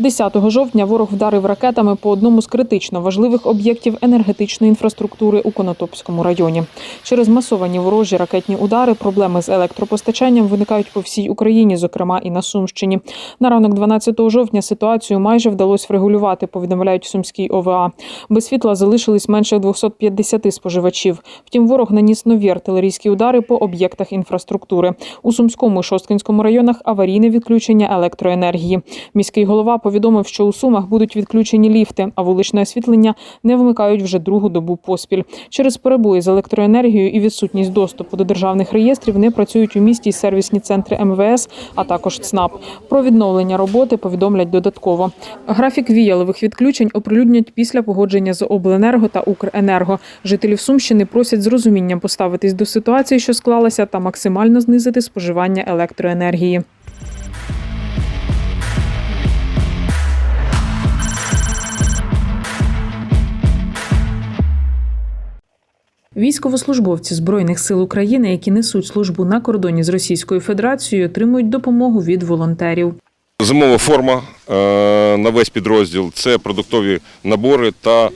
10 жовтня ворог вдарив ракетами по одному з критично важливих об'єктів енергетичної інфраструктури у Конотопському районі. Через масовані ворожі ракетні удари проблеми з електропостачанням виникають по всій Україні, зокрема і на Сумщині. На ранок 12 жовтня ситуацію майже вдалося врегулювати. Повідомляють Сумській ОВА. Без світла залишились менше 250 споживачів. Втім, ворог наніс нові артилерійські удари по об'єктах інфраструктури. У Сумському і Шосткинському районах аварійне відключення електроенергії. Міський голова повідомив, що у Сумах будуть відключені ліфти, а вуличне освітлення не вмикають вже другу добу поспіль. Через перебої з електроенергією і відсутність доступу до державних реєстрів не працюють у місті сервісні центри МВС, а також ЦНАП. Про відновлення роботи повідомлять додатково. Графік віялових відключень оприлюднять після погодження з обленерго та Укренерго. Жителів Сумщини просять з розумінням поставитись до ситуації, що склалася, та максимально знизити споживання електроенергії. Військовослужбовці збройних сил України, які несуть службу на кордоні з Російською Федерацією, отримують допомогу від волонтерів. Зимова форма е, на весь підрозділ це продуктові набори та е,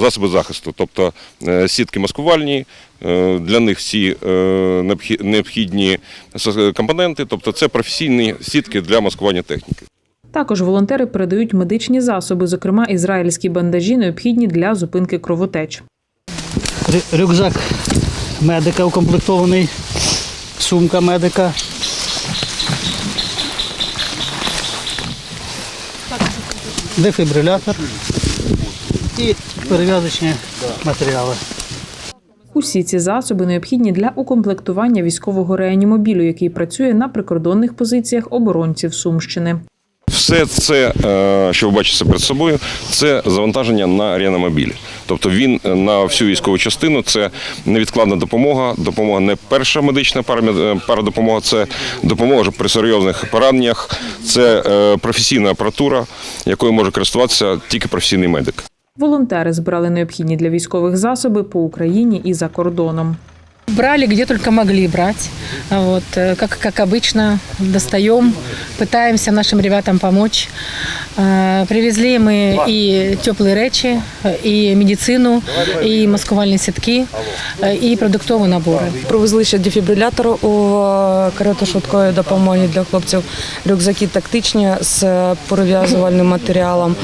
засоби захисту, тобто е, сітки маскувальні. Для них всі необхідні компоненти, тобто це професійні сітки для маскування техніки. Також волонтери передають медичні засоби, зокрема ізраїльські бандажі, необхідні для зупинки кровотеч. Рю- Рюкзак медика укомплектований, сумка медика. Дефібрилятор і перев'язочні матеріали. Усі ці засоби необхідні для укомплектування військового реанімобілю, який працює на прикордонних позиціях оборонців Сумщини. Все це, е, що ви бачите перед собою, це завантаження на реанімобілі. Тобто він на всю військову частину це невідкладна допомога, допомога не перша медична е, парадопомога, це допомога при серйозних пораненнях, це е, професійна апаратура, якою може користуватися тільки професійний медик. Волонтери збирали необхідні для військових засоби по Україні і за кордоном. Брали где только могли брать. А Вот, э, как, как обычно, достаем, пытаемся нашим ребятам помочь. Э, Привезли мы и теплые речи, и медицину, и маскувальні сітки, э, і продуктові набори. Привезли ще дефібрилятор у е, карету швидкої допомоги для хлопців, рюкзаки тактичні з перев'язувальним матеріалом.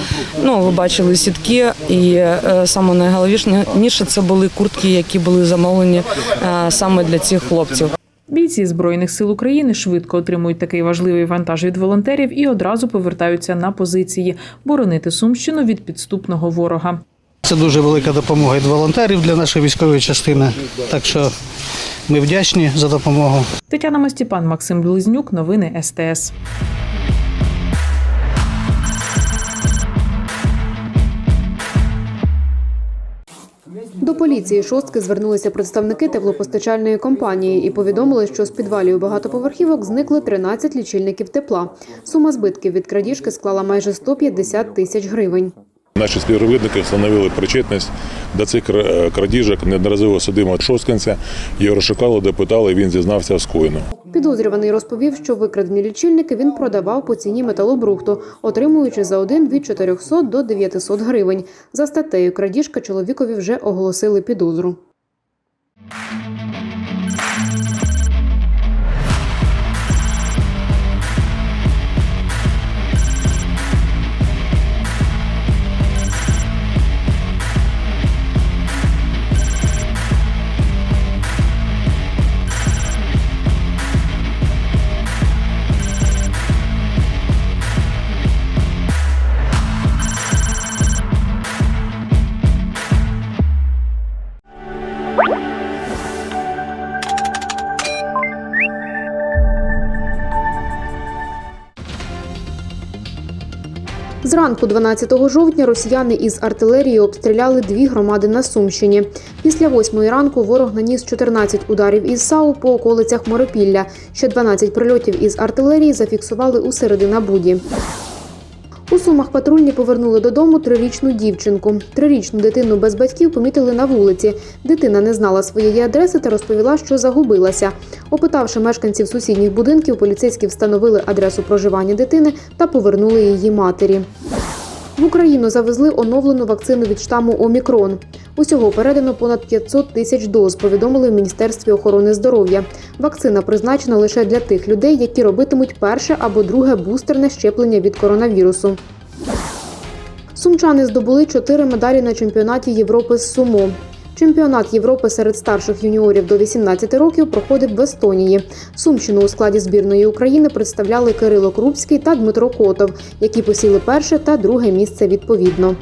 Ну, ви бачили сітки, і е, саме найголовніше це були куртки, які були замовлені е, саме для цих хлопців. Бійці збройних сил України швидко отримують такий важливий вантаж від волонтерів і одразу повертаються на позиції боронити Сумщину від підступного ворога. Це дуже велика допомога від волонтерів для нашої військової частини. Так що ми вдячні за допомогу. Тетяна Мастіпан, Максим Близнюк. Новини СТС. Поліції шостки звернулися представники теплопостачальної компанії і повідомили, що з підвалів багатоповерхівок зникли 13 лічильників тепла. Сума збитків від крадіжки склала майже 150 тисяч гривень. Наші співробітники встановили причетність до цих крадіжок неодноразово судимого шосткинця. Його розшукали, допитали, він зізнався в скоєному. Підозрюваний розповів, що викрадені лічильники він продавав по ціні металобрухту, отримуючи за один від 400 до 900 гривень. За статтею крадіжка чоловікові вже оголосили підозру. Зранку 12 жовтня росіяни із артилерії обстріляли дві громади на Сумщині. Після восьмої ранку ворог наніс 14 ударів із САУ по околицях Моропілля. Ще 12 прильотів із артилерії зафіксували у середина Буді. У Сумах патрульні повернули додому трирічну дівчинку. Трирічну дитину без батьків помітили на вулиці. Дитина не знала своєї адреси та розповіла, що загубилася. Опитавши мешканців сусідніх будинків, поліцейські встановили адресу проживання дитини та повернули її матері. В Україну завезли оновлену вакцину від штаму Омікрон. Усього передано понад 500 тисяч доз, повідомили в Міністерстві охорони здоров'я. Вакцина призначена лише для тих людей, які робитимуть перше або друге бустерне щеплення від коронавірусу. Сумчани здобули чотири медалі на чемпіонаті Європи з сумо. Чемпіонат Європи серед старших юніорів до 18 років проходив в Естонії. Сумщину у складі збірної України представляли Кирило Крупський та Дмитро Котов, які посіли перше та друге місце відповідно.